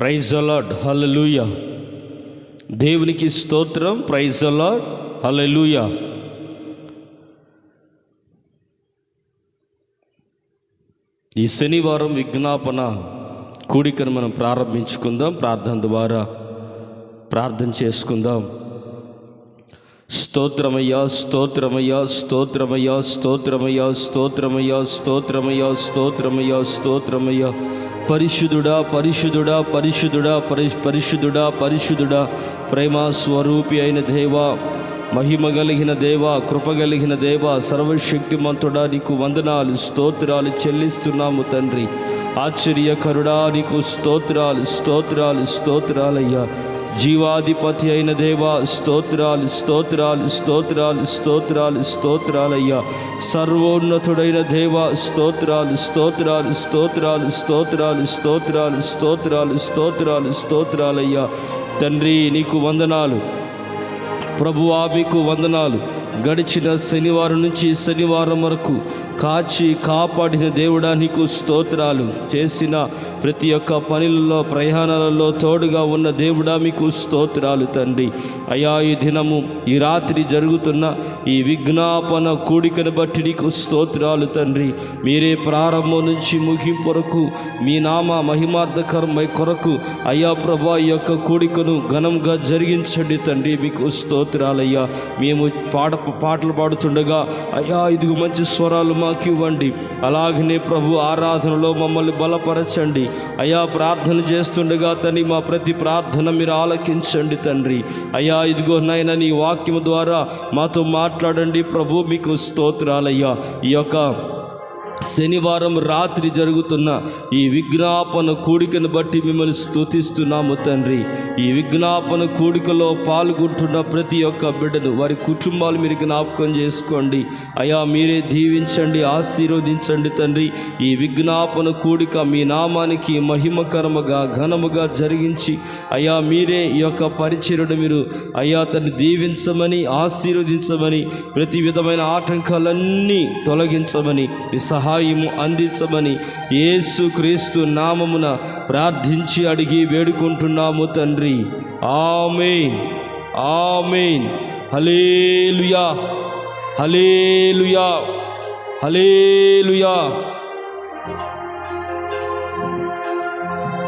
Praise అలాడ్ హలలుయ దేవునికి స్తోత్రం. ప్రైజ్ అలాడ్ హలలుయ ఈ శనివారం విజ్ఞాపన కూడికను మనం ప్రారంభించుకుందాం. ప్రార్థన ద్వారా ప్రార్థన చేసుకుందాం. స్తోత్రమయ్యా స్తోత్రమయ్యా స్తోత్రమయ్యా స్తోత్రమయ్యా స్తోత్రమయ్యా స్తోత్రమయ్యా స్తోత్రమయ్యా స్తోత్రమయ్యా. పరిశుద్ధుడా పరిశుద్ధుడా పరిశుద్ధుడా పరి పరిశుద్ధుడా పరిశుద్ధుడా ప్రేమ స్వరూపి అయిన దేవ మహిమ కలిగిన దేవ కృప కలిగిన దేవ సర్వశక్తిమంతుడా నీకు వందనాలు స్తోత్రాలు చెల్లిస్తున్నాము తండ్రి. ఆశ్చర్యకరుడా నీకు స్తోత్రాలు స్తోత్రాలు స్తోత్రాలయ్యా. జీవాధిపతి అయిన దేవా స్తోత్రాలు స్తోత్రాలు స్తోత్రాలు స్తోత్రాలు స్తోత్రాలయ్యా. సర్వోన్నతుడైన దేవా స్తోత్రాలు స్తోత్రాలు స్తోత్రాలు స్తోత్రాలు స్తోత్రాలు స్తోత్రాలు స్తోత్రాలు స్తోత్రాలయ్యా. తండ్రి నీకు వందనాలు. ప్రభువా మీకు వందనాలు. గడిచిన శనివారం నుంచి శనివారం వరకు కాచి కాపాడిన దేవుడా నీకు స్తోత్రాలు. చేసిన ప్రతి ఒక్క పనులలో ప్రయాణాలలో తోడుగా ఉన్న దేవుడా మీకు స్తోత్రాలు తండ్రి. అయా ఈ దినము ఈ రాత్రి జరుగుతున్న ఈ విజ్ఞాపన కూడికను బట్టి నీకు స్తోత్రాలు తండ్రి. మీరే ప్రారంభం నుంచి ముగింపు వరకు మీ నామ మహిమార్థకరమై కొరకు అయ్యా ప్రభా ఈ యొక్క కూడికను ఘనంగా జరిగించండి తండ్రి మీకు స్తోత్రాలయ్యా. మేము పాట పాటలు పాడుతుండగా అయ్యా ఇదిగో మంచి స్వరాలు మాకు ఇవ్వండి. అలాగనే ప్రభు ఆరాధనలో మమ్మల్ని బలపరచండి. అయ్యా ప్రార్థన చేస్తుండగా తని మా ప్రతి ప్రార్థన మీరు ఆలకించండి తండ్రి. అయ్యా ఇదిగో నాయన నీ వాక్యం ద్వారా మాతో మాట్లాడండి. ప్రభు మీకు స్తోత్రాలయ్యా. ఈ యొక్క శనివారం రాత్రి జరుగుతున్న ఈ విజ్ఞాపన కూడికను బట్టి మిమ్మల్ని స్తుతిస్తున్నాము తండ్రి. ఈ విజ్ఞాపన కూడికలో పాల్గొంటున్న ప్రతి ఒక్క బిడ్డను వారి కుటుంబాలు మీరు జ్ఞాపకం చేసుకోండి. అయా మీరే దీవించండి ఆశీర్వదించండి తండ్రి. ఈ విజ్ఞాపన కూడిక మీ నామానికి మహిమకరముగా ఘనముగా జరిగించి అయా మీరే ఈ యొక్క పరిచయను మీరు అయ్యా తను దీవించమని ఆశీర్వదించమని ప్రతి విధమైన ఆటంకాలన్నీ తొలగించమని మీ సహాయము అందించమని యేసు క్రీస్తు నామమున ప్రార్థించి అడిగి వేడుకుంటున్నాము తండ్రి. Amen. Amen. Hallelujah hallelujah hallelujah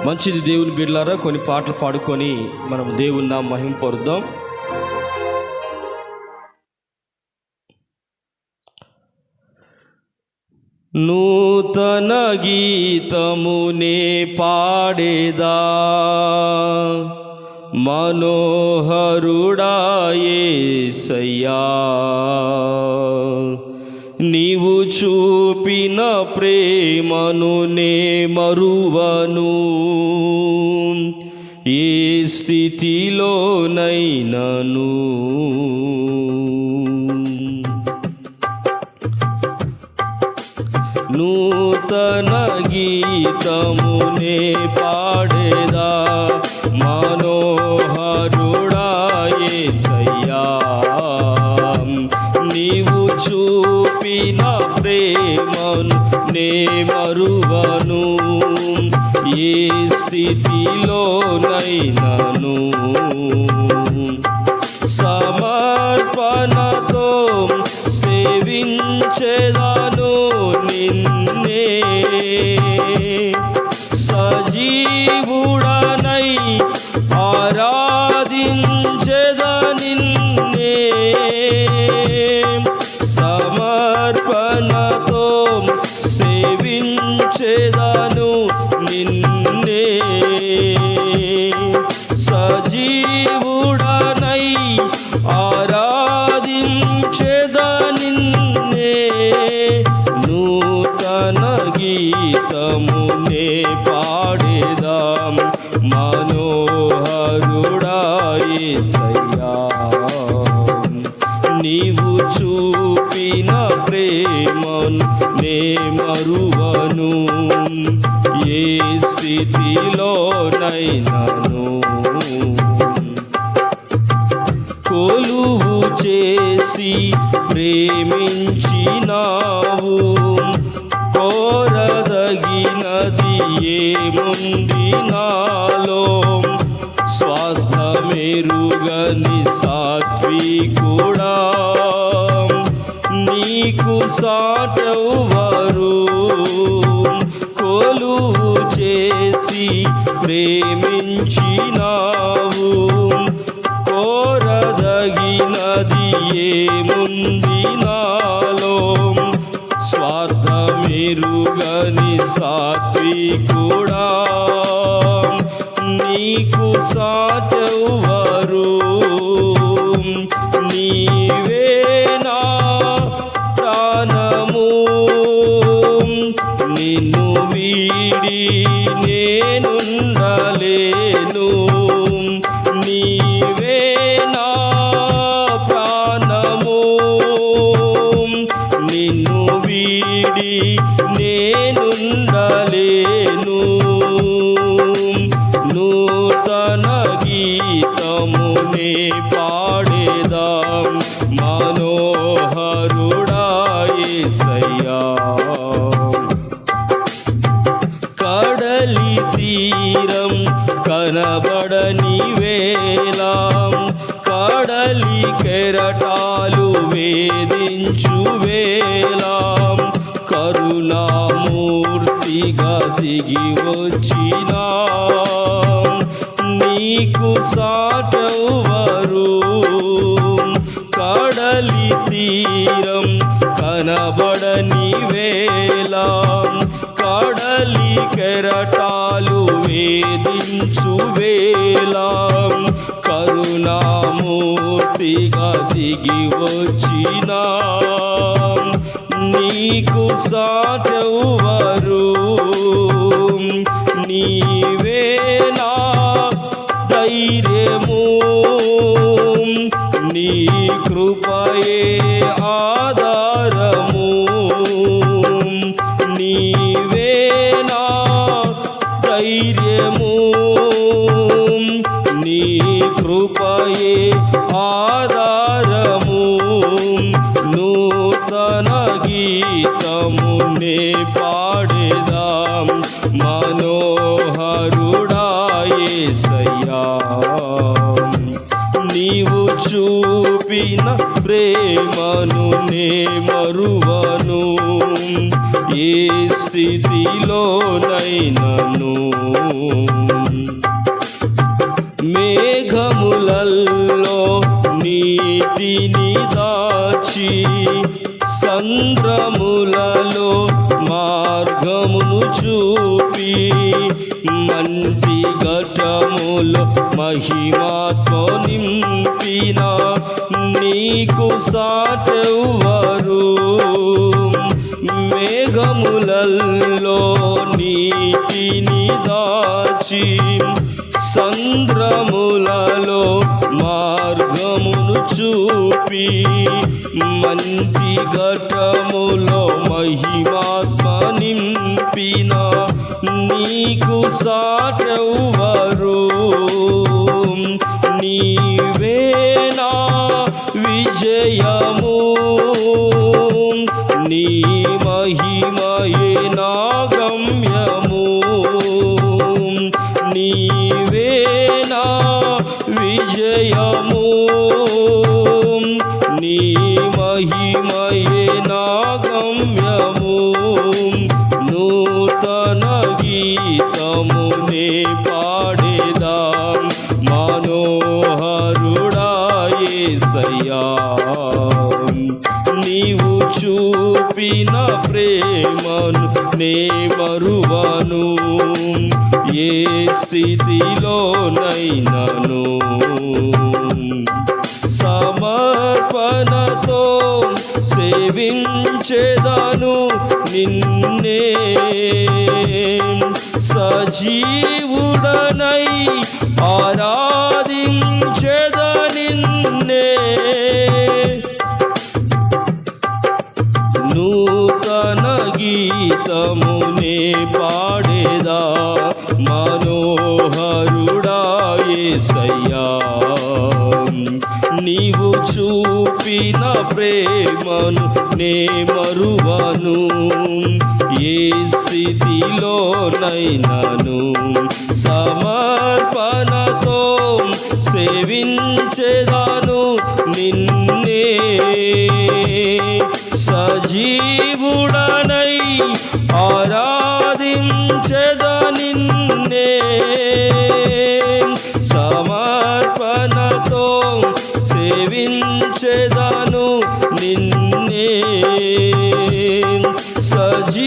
మంచిది దేవుని బిడ్డలారా కొన్ని పాటలు పాడుకొని మనం దేవుని నామ మహింపరుద్దాం నూతన గీతమునే పాడేదా. మనోహరుడాయేసయ్యా నీవు చూపిన ప్రేమను నే మరువను. ఏ స్థితిలోనైనను? గీతమునే పాడేదా? మనోహరుడాయేసయ్యా నీవు చూపిన ప్రేమను నే మరువను. ఏ స్థితిలోనైనను? సమర్పణతో సేవించేదా? మరువను. ఏ స్థితిలోనైనను కొలువు చేసి ప్రేమించినావు. కోరదగినది ఏముంది నాలో? స్వార్థ స్వార్థమెరుగని సాత్వికుడా? నీకు సాటెవ్వరు కొలువు చేసి ప్రేమించినావు. కోరదగినది ఏముంది నాలో? స్వార్థమెరుగని సాత్వికుడా? నీకు సాటెవ్వరు என்றால் కరుణామూర్తిగా దిగి వచ్చినా. నీకు సాటవరు కడలి తీరం కనబడని వేళ. కడలి కెరటాలు వేధించు వేళ. కరుణామూర్తిగా దిగి వచ్చినా. నీకు సాటెవ్వరు. నీవేనా ధైర్యము నీ కృప మరువను. ఏ స్థితిలోనైనను. మేఘములల్లో నీతిని దాచి సంద్రములలో మార్గమును చూపి మంచి ఘటములో మహిమాతో నింపినా. నీకు సాటెవ్వరు. మేఘములల్లో నీటిని దాచి సంద్రములలో మార్గమును చూపి మంచి ఘటములో మహిమాత్మ నింపిన నీకు సాటెవ్వరు. నీ విజయము. నీ స్థితిలోనైనను. సమర్పణతో సేవించేదాను నిన్నే. సజీవుడనై ఆరాధించేద నిన్నే. నూతన గీతమునే పా చూపిన ప్రేమను నే మరువను. ఏ స్థితిలోనైనాను సమర్పణతో సేవించేదాను నిన్నే. సజీ నిన్నే సజీవుడనై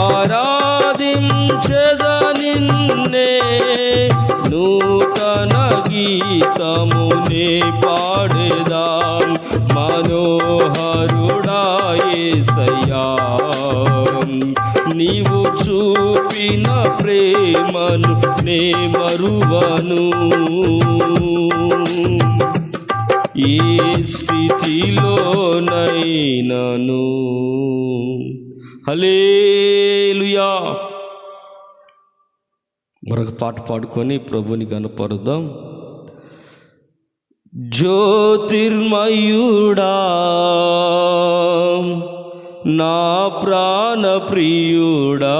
ఆరాధించెద నిన్నే నూతన గీతమునే పాడేదాం మనోహరుడాయేసయ్యా నీవు చూపిన ప్రేమను నే మరువను. ఏ స్థితిలోనైనను. హలేలుయా మరొక పాట పాడుకొని ప్రభుని కనపరుదాం జ్యోతిర్మయుడా నా ప్రాణప్రియుడా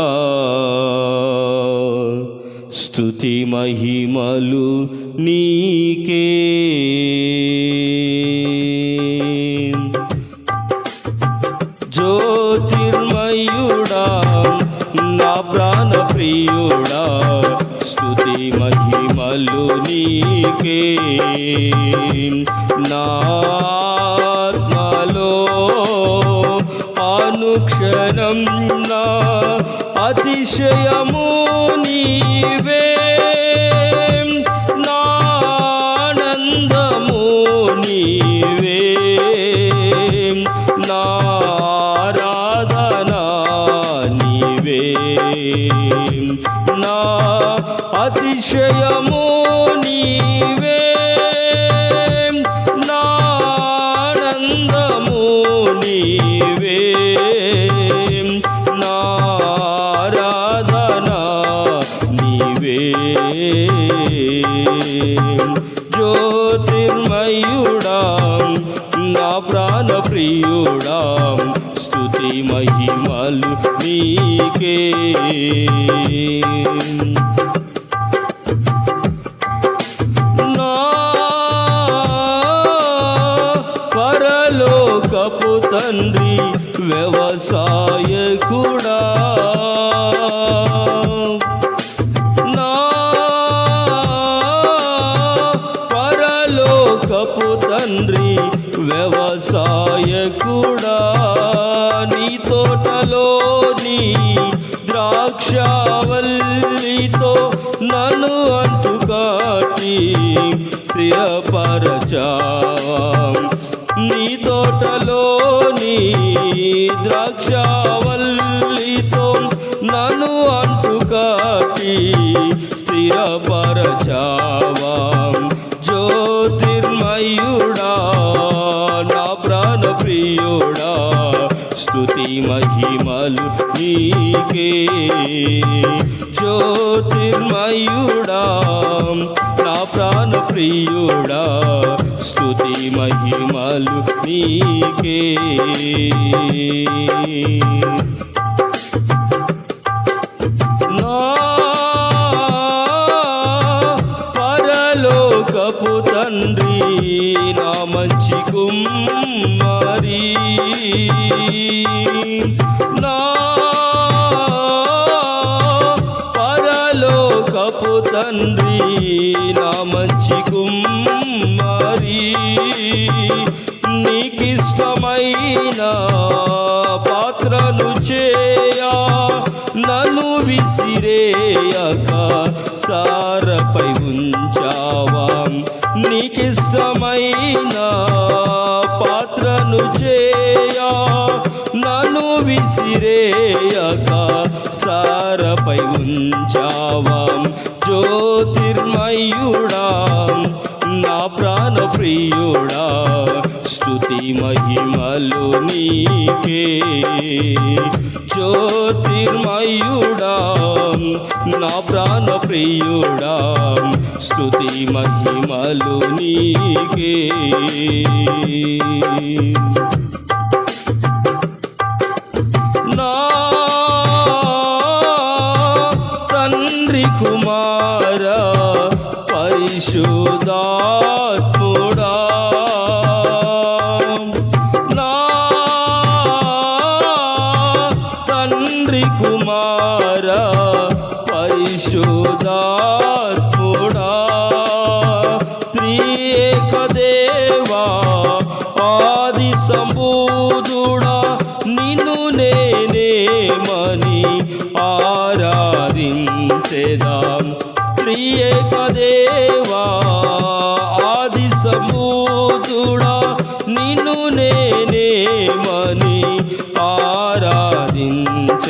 స్తుతి మహిమలు నీకే. మహిమలు నీకే నా ఆత్మలో అనుక్షణం నీవే. నా నీవే. జ్యోతిర్మయుడా నా ప్రాణ స్తుతి మహిమలు నీకే. నన్ను అంటుకాటి స్థిరపరచా. నీ తోటలోని ద్రాక్షవల్లితో నన్ను అంటుకాటి స్థిరపరచావా? స్తుతి మహిమలు నీకే జ్యోతిర్మయుడా నా ప్రాణ ప్రియుడా స్తుతి మహిమలు నా పరలోకపు తండ్రి నా మంచి కుమ్మరి నీకిష్టమైన పాత్రను చేయా నన్ను విసిరేయక సారపై ఉంచావా? నీకిష్టమైన విసిరేయక సారపై ఉంచావాం. జ్యోతిర్మయుడా నా ప్రాణ ప్రియుడా స్తుతి మహిమలు నీకే. జ్యోతిర్మయుడా నా ప్రాణ ప్రియుడా స్తుతి మహిమలు నీకే. 就。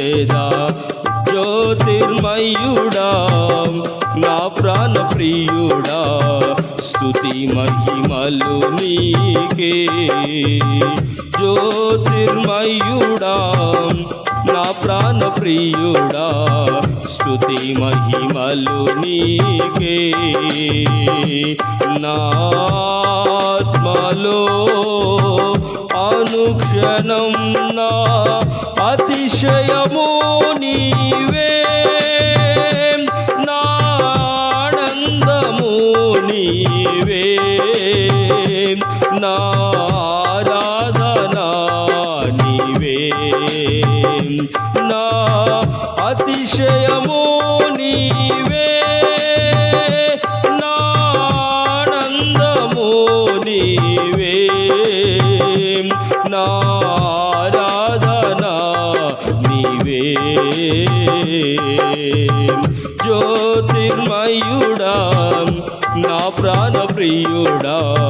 ఆరాధించేదా జ్యోతిర్మయుడా నా ప్రాణ ప్రియుడా స్థుతి మహిమలు నీకే. జ్యోతిర్మయుడా నా ప్రాణ ప్రియుడా స్థుతి మహిమలు నీకే. నాత్మలో అనుక్షణం నా అతిశయము నా నీవే. నా అతిశయము నీవే. నా నీవే. నా నీవే. జ్యోతిర్మయుడా నా ప్రాణ ప్రియుడా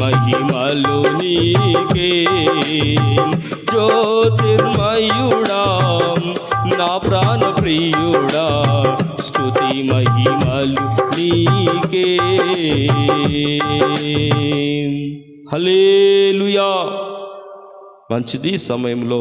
మహిమలు నీకే? జ్యోతిర్మయుడా నా ప్రాణ ప్రియుడా స్థుతి మహిమలు నీకే? హలేలుయా మంచిది సమయంలో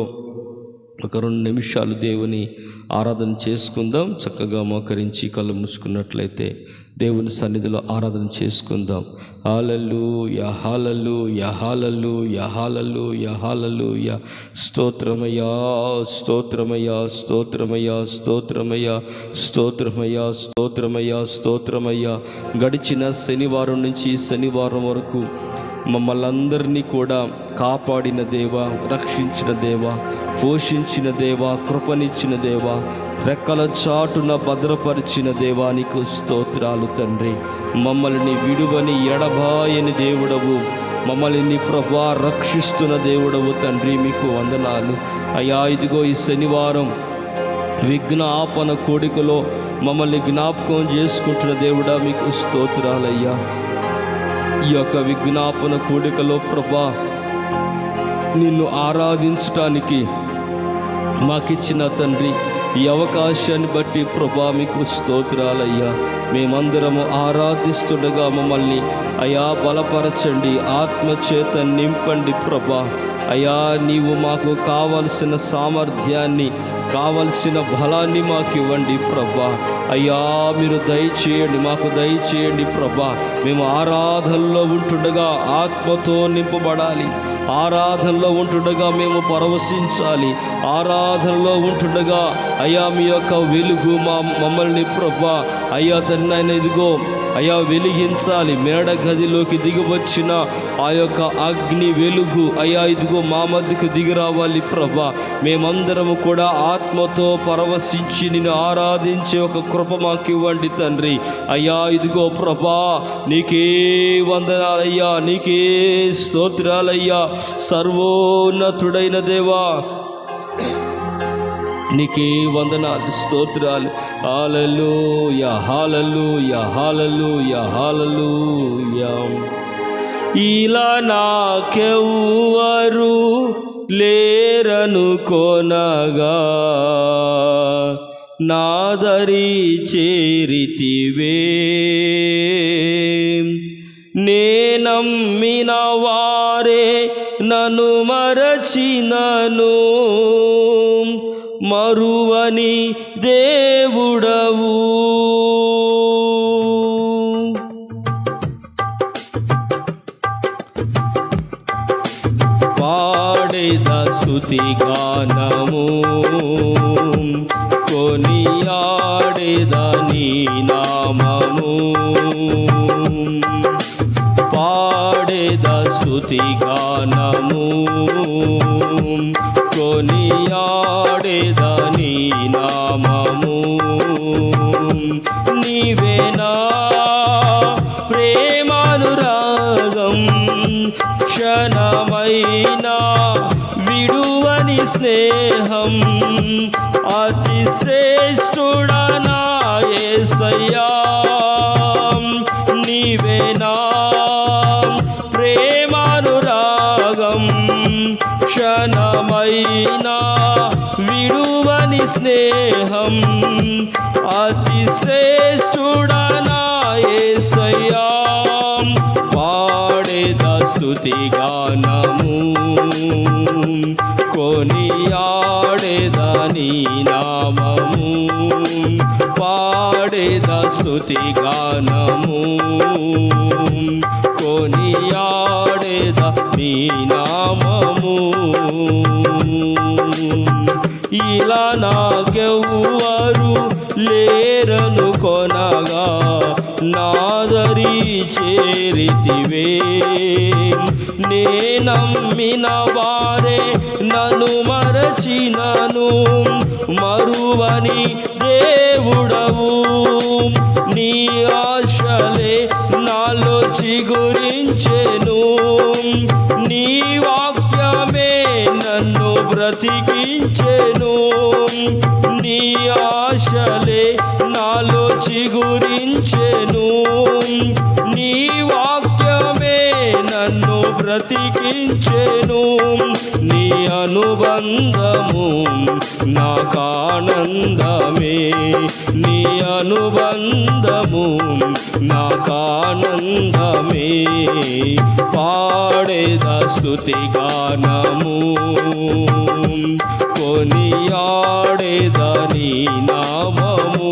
ఒక రెండు నిమిషాలు దేవుని ఆరాధన చేసుకుందాం. చక్కగా మోకరించి కళ్ళు మూసుకున్నట్లయితే దేవుని సన్నిధిలో ఆరాధన చేసుకుందాం. హాలలు యహాలలు యహాలలు యహాలలు యహాలలు య స్తోత్రమయా స్తోత్రమయా స్తోత్రమయా స్తోత్రమయా స్తోత్రమయా స్తోత్రమయా స్తోత్రమయ్యా. గడిచిన శనివారం నుంచి శనివారం వరకు మమ్మల్ని అందరినీ కూడా కాపాడిన దేవ రక్షించిన దేవ పోషించిన దేవ కృపనిచ్చిన దేవ రెక్కల చాటున భద్రపరిచిన దేవానికి స్తోత్రాలు తండ్రి. మమ్మల్ని విడువని ఎడబాయని దేవుడవు. మమ్మల్ని ప్రభా రక్షిస్తున్న దేవుడవు తండ్రి మీకు వందనాలు. అయ్యా ఇదిగో ఈ శనివారం విఘ్నాపన కోడికలో మమ్మల్ని జ్ఞాపకం చేసుకుంటున్న దేవుడా మీకు స్తోత్రాలయ్యా. ఈ యొక్క విజ్ఞాపన కూడికలో ప్రభా నిన్ను ఆరాధించటానికి మాకిచ్చిన తండ్రి ఈ అవకాశాన్ని బట్టి ప్రభా మీకు స్తోత్రాలయ్యా. మేమందరము ఆరాధిస్తుండగా మమ్మల్ని అయా బలపరచండి ఆత్మచేత నింపండి ప్రభా. అయ్యా నీవు మాకు కావలసిన సామర్థ్యాన్ని కావలసిన బలాన్ని మాకు ఇవ్వండి ప్రభా. అయ్యా మీరు దయచేయండి మాకు దయచేయండి ప్రభా. మేము ఆరాధనలో ఉంటుండగా ఆత్మతో నింపబడాలి. ఆరాధనలో ఉంటుండగా మేము పరవశించాలి. ఆరాధనలో ఉంటుండగా అయ్యా మీ యొక్క వెలుగు మా మమ్మల్ని ప్రభా. అయ్యా దాన్ని ఇదిగో అయ్యా వెలిగించాలి. మేడ గదిలోకి దిగివచ్చిన ఆ యొక్క అగ్ని వెలుగు. అయ్యా ఇదిగో మా మధ్యకు దిగి రావాలి ప్రభా. మేమందరము కూడా ఆత్మతో పరవశించి నిన్ను ఆరాధించే ఒక కృప మాకు ఇవ్వండి తండ్రి. అయ్యా ఇదిగో ప్రభా నీకే వందనాలయ్యా నీకే స్తోత్రాలయ్యా. సర్వోన్నతుడైన దేవా నీకే వందనాలు స్తోత్రాలు. హాలలు యా హాలలు యా హాలలు హాలలు ఇలా నాకెవ్వరు లేరను కొనగా నాదరి చేరితివే. నేనమ్మిన వారే నన్ను మరచినను. మరువని దేవుడవు. పాడేద స్థుతి గానము కొనియాడేద నీనా స్తుతి గానము. కొనియాడేదని నామము. నీవేనా ప్రేమానురాగం క్షణమైనా విడువని స్నేహం. అతి శ్రేష్ఠుడనా యేసయ్యా నీవేనా క్షణమైనా విడువని స్నేహం. అతి శ్రేష్ఠుడనా యేసయ్యా పాడేద స్తుతి గానము. కొనియాడేదని నామము. పాడేద స్తుతి గానము. కొనియాడేద నీ నామము. ఇలా నాకెవ్వరు లేరను కొనగా నాదరి చేరితివే. నే నమ్మిన వారే నన్ను మరచినను మరువని దేవుడవు. నీ ఆశలే నాలో చిగురించెను నీ బ్రతికించెను. నీ ఆశలే నాలో చిగురించెను. నీ వాక్యమే బ్రతికించెను నీ అనుబంధము నాకానందమే నీ అనుబంధము నాకానందమే పాడేద స్తుతి గానము. కొనియాడేదని నామము.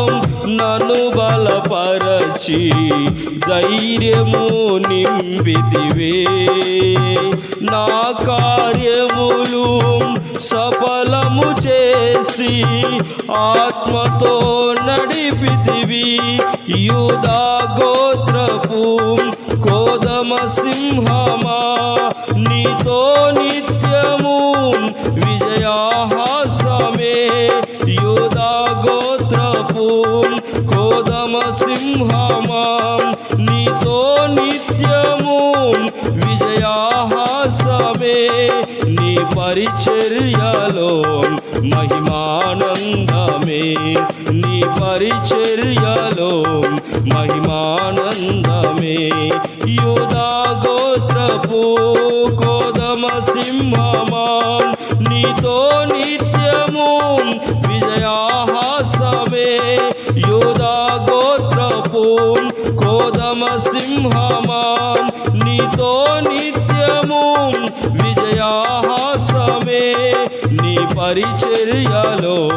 నన్ను బలపరచి ధైర్యము నింపితివే. నా కార్యములు సఫలము చేసి ఆత్మతో నడిపితివి. యూదా గోత్రపు కోదమ సింహమా నీతో నిత్యం సింహమాం నీతో నిత్యము విజయాహాసమే నీ పరిచర్యలో మహిమానందమే నీ పరిచర్యలో మహిమానందమే యోదా గోత్రపు కోదమ సింహమాం నీతో నిత్యము కోదమ సింహమా నీతో నిత్యము విజయాహాసమే. నీ పరిచర్యలో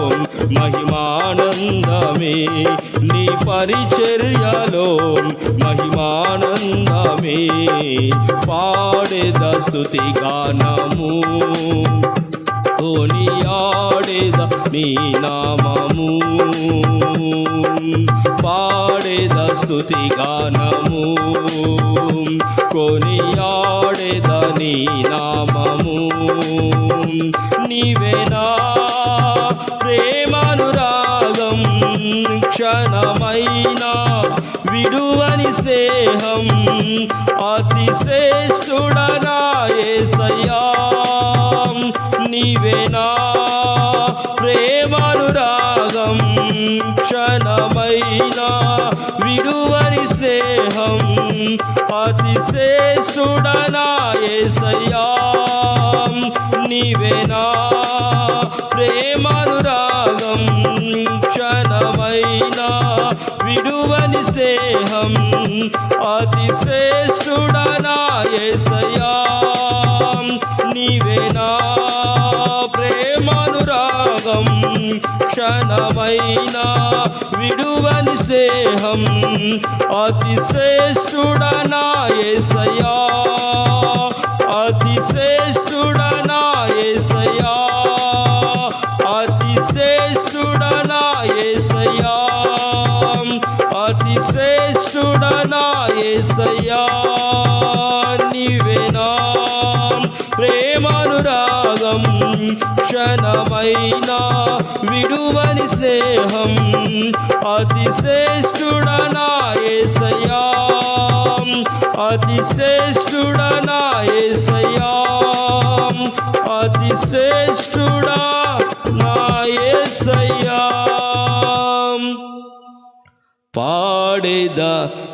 మహిమానందమే. నీ పరిచర్యలో మహిమానందమే. పాడేద స్తుతి గానము. కొనియాడేద నీ నామము. పాడేద స్తుతి గానము. కొనియాడేద నీ నామము. నీవేనా ప్రేమానురాగం క్షణమైనా విడువని స్నేహం అతి శ్రేష్ఠుడనా యేసయ్యా నీవేనా? ప్రేమానురాగం క్షణమైనా విడువని స్నేహం అతి శ్రేష్ఠుడనా ఏసయ్యా నీవేనా? ప్రేమానురాగం క్షణమైనా విడువని స్నేహం అతి శ్రేష్ఠుడనా ఏసయ్యా నీవేనా? క్షణమైన విడువని స్నేహం. అతి శ్రేష్ఠుడనా ఏసయా అతి శ్రేష్ఠుడనా ఏసయా అతి శ్రేష్ఠుడనా ఏసయా అతి శ్రేష్ఠుడనా ఏసయా నీవేనా క్షణమైనా విడువని స్నేహం అతి శ్రేష్ఠుడనా యేసయ్యా అతి శ్రేష్ఠుడనా యేసయ్యా అతి శ్రేష్ఠుడా నా యేసయ్యా పాడేద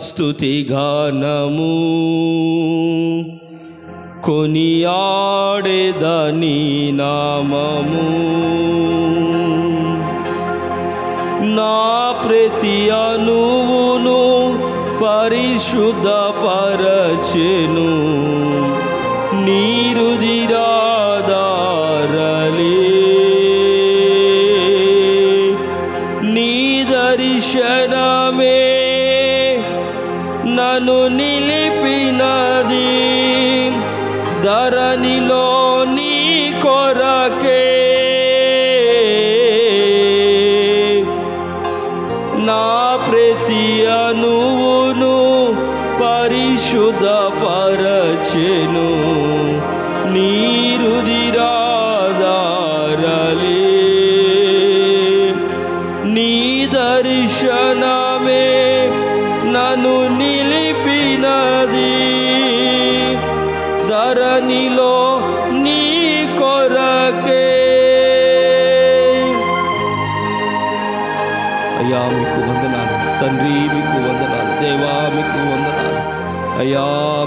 స్తుతిగానము కొనియాడేదని నామము. నా ప్రతి అనువును పరిశుద్ధ పరచెను తండ్రి మీకు వందనాలు. దేవా మీకు వందనాలు. అయ్యా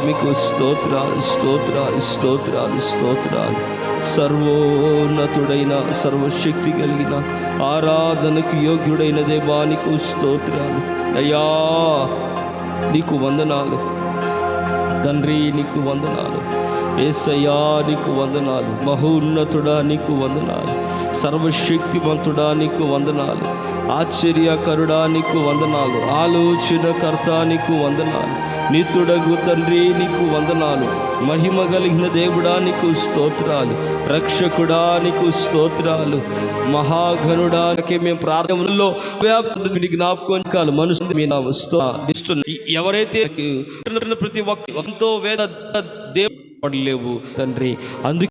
మీకు స్తోత్రాలు స్తోత్రాలు స్తోత్రాలు స్తోత్రాలు. సర్వోన్నతుడైన సర్వశక్తి కలిగిన ఆరాధనకు యోగ్యుడైన దేవానికి స్తోత్రాలు. అయ్యా నీకు వందనాలు. తండ్రి నీకు వందనాలు. ఏసయ్యా నీకు వందనాలు. మహోన్నతుడా నీకు వందనాలు. సర్వశక్తిమంతుడా నీకు వందనాలు. ఆశ్చర్యకరుడా నీకు వందనాలు. ఆలోచనకర్త నీకు వందనాలు. నిత్యుడగు తండ్రి నీకు వందనాలు. మహిమ కలిగిన దేవుడా నీకు స్తోత్రాలు. రక్షకుడా నీకు స్తోత్రాలు. మహాఘనుడా మేము ప్రార్థనలో జ్ఞాపకం కాలు మనుషులు మీ నా స్తోత్రం ఎవరైతే ప్రతి ఒక్క ఎంతో వేద లేవు తండ్రి. అందుకే